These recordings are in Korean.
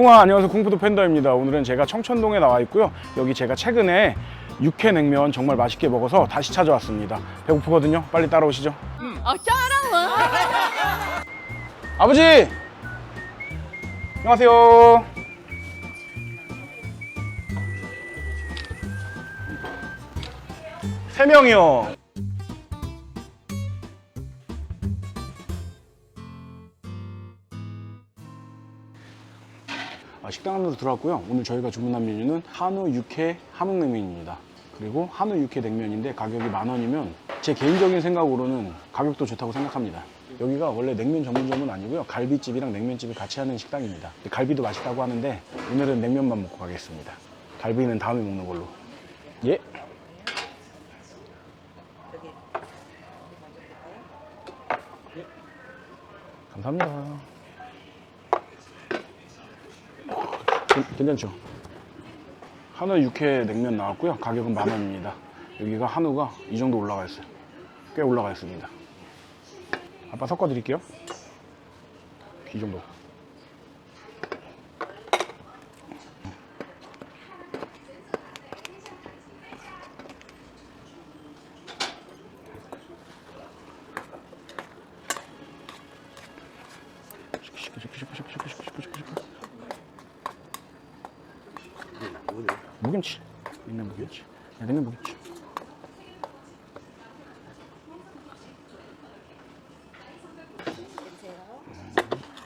쿵아 안녕하세요. 쿵푸드 팬더입니다. 오늘은 제가 청천동에 나와 있고요. 여기 제가 최근에 육회 냉면 정말 맛있게 먹어서 다시 찾아왔습니다. 배고프거든요. 빨리 따라오시죠. 아, 짜랑은 아버지! 안녕하세요. 세 명이요 식당 안으로 들어왔고요. 오늘 저희가 주문한 메뉴는 한우 육회 함흥냉면입니다. 그리고 한우 육회 냉면인데 가격이 만 원이면 제 개인적인 생각으로는 가격도 좋다고 생각합니다. 여기가 원래 냉면 전문점은 아니고요. 갈비집이랑 냉면집을 같이 하는 식당입니다. 갈비도 맛있다고 하는데 오늘은 냉면만 먹고 가겠습니다. 갈비는 다음에 먹는 걸로. 예. 예. 감사합니다. 괜- 괜찮죠? 한우 육회 냉면 나왔고요. 가격은 만 원입니다. 여기가 한우가 이 정도 올라가 있어요. 꽤 올라가 있습니다. 아빠 섞어 드릴게요. 이 정도. 무김치. 있는 무김치. 야, 냉면 무김치.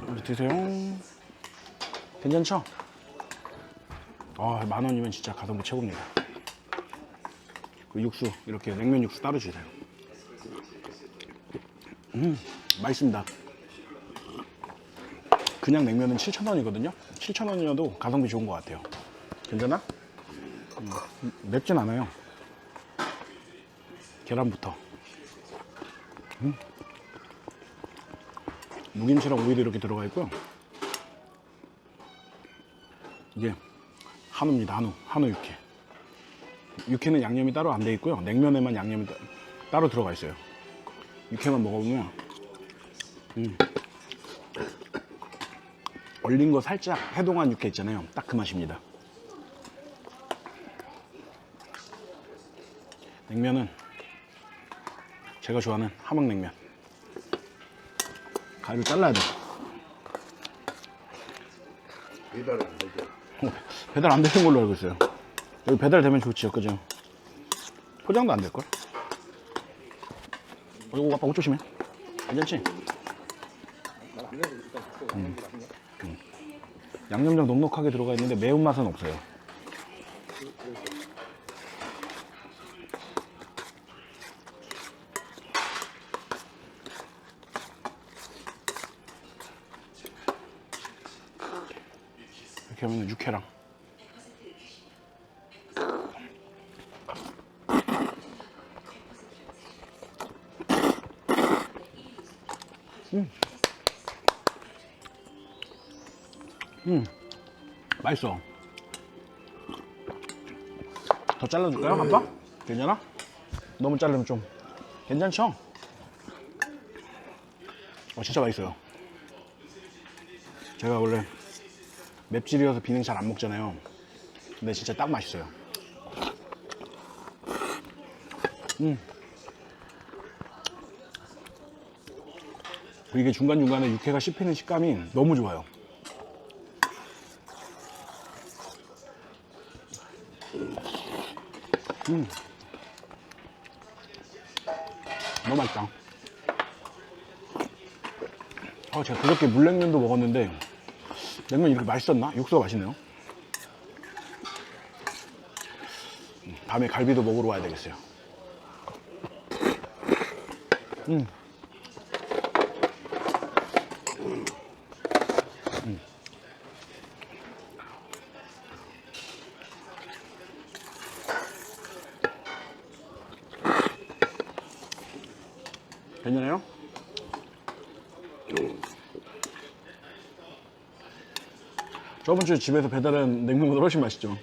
음, 드세요. 괜찮죠? 아, 만 원이면 진짜 가성비 최고입니다. 그 육수, 이렇게 냉면 육수 따로 주세요. 음, 맛있습니다. 그냥 냉면은 7,000원이거든요. 7,000원이어도 가성비 좋은 것 같아요. 괜찮아? 음, 맵진 않아요. 계란부터. 음. 무김치랑 오이도 이렇게 들어가 있고요. 이게 한우입니다. 한우. 한우 육회. 육회는 양념이 따로 안 돼 있고요. 냉면에만 양념이 따, 따로 들어가 있어요. 육회만 먹어보면 음. 얼린 거 살짝 해동한 육회 있잖아요. 딱 그 맛입니다. 냉면은 제가 좋아하는 함흥냉면. 가위를 잘라야 돼. 배달은 안 되죠. 어, 배달 안 되는 걸로 알고 있어요. 여기 배달되면 좋지요, 그죠? 포장도 안 될걸? 어, 이거 아빠 옷 조심해. 괜찮지? 음. 음. 양념장 넉넉하게 들어가 있는데 매운맛은 없어요. 이렇게 하면 육회랑 음. 음. 맛있어. 더 잘라줄까요, 아빠? 괜찮아? 너무 자르면 좀 괜찮죠? 어, 진짜 맛있어요. 제가 원래 맵찔이어서 비냉 잘 안 먹잖아요. 근데 진짜 딱 맛있어요. 음. 이게 중간중간에 육회가 씹히는 식감이 너무 좋아요. 음. 너무 맛있다. 어, 제가 그렇게 물냉면도 먹었는데 냉면 이렇게 맛있었나? 육수가 맛있네요. 음, 다음에 갈비도 먹으러 와야 되겠어요. 음. 음. 괜찮아요? 저번 주에 집에서 배달한 냉면보다 훨씬 맛있죠.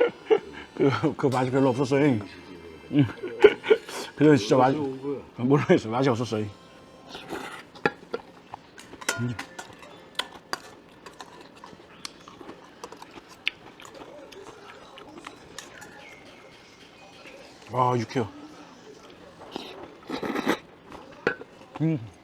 그, 그 맛이 별로 없었어요. 그냥 진짜 맛이 모르겠어 맛이 없었어요. 와 유쾌해. 음. 아,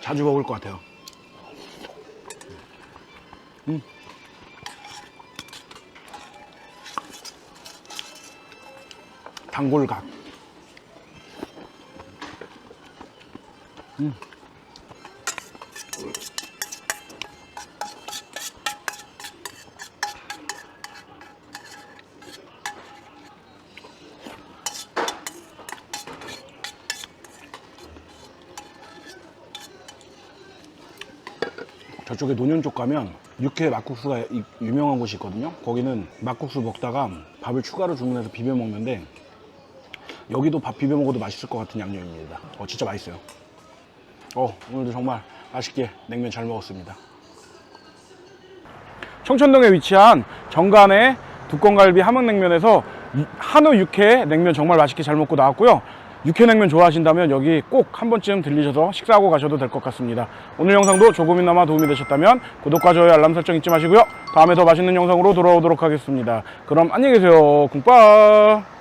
자주 먹을 것 같아요. 단골각. 음. 저쪽에 논현 쪽 가면 육회 막국수가 이- 유명한 곳이 있거든요. 거기는 막국수 먹다가 밥을 추가로 주문해서 비벼 먹는데 여기도 밥 비벼 먹어도 맛있을 것 같은 양념입니다. 어 진짜 맛있어요. 어 오늘도 정말 맛있게 냉면 잘 먹었습니다. 청천동에 위치한 정간의 두꺼갈비 함흥냉면에서 이- 한우 육회 냉면 정말 맛있게 잘 먹고 나왔고요. 육회냉면 좋아하신다면 여기 꼭 한 번쯤 들리셔서 식사하고 가셔도 될 것 같습니다. 오늘 영상도 조금이나마 도움이 되셨다면 구독과 좋아요 알람 설정 잊지 마시고요. 다음에 더 맛있는 영상으로 돌아오도록 하겠습니다. 그럼 안녕히 계세요. 국밥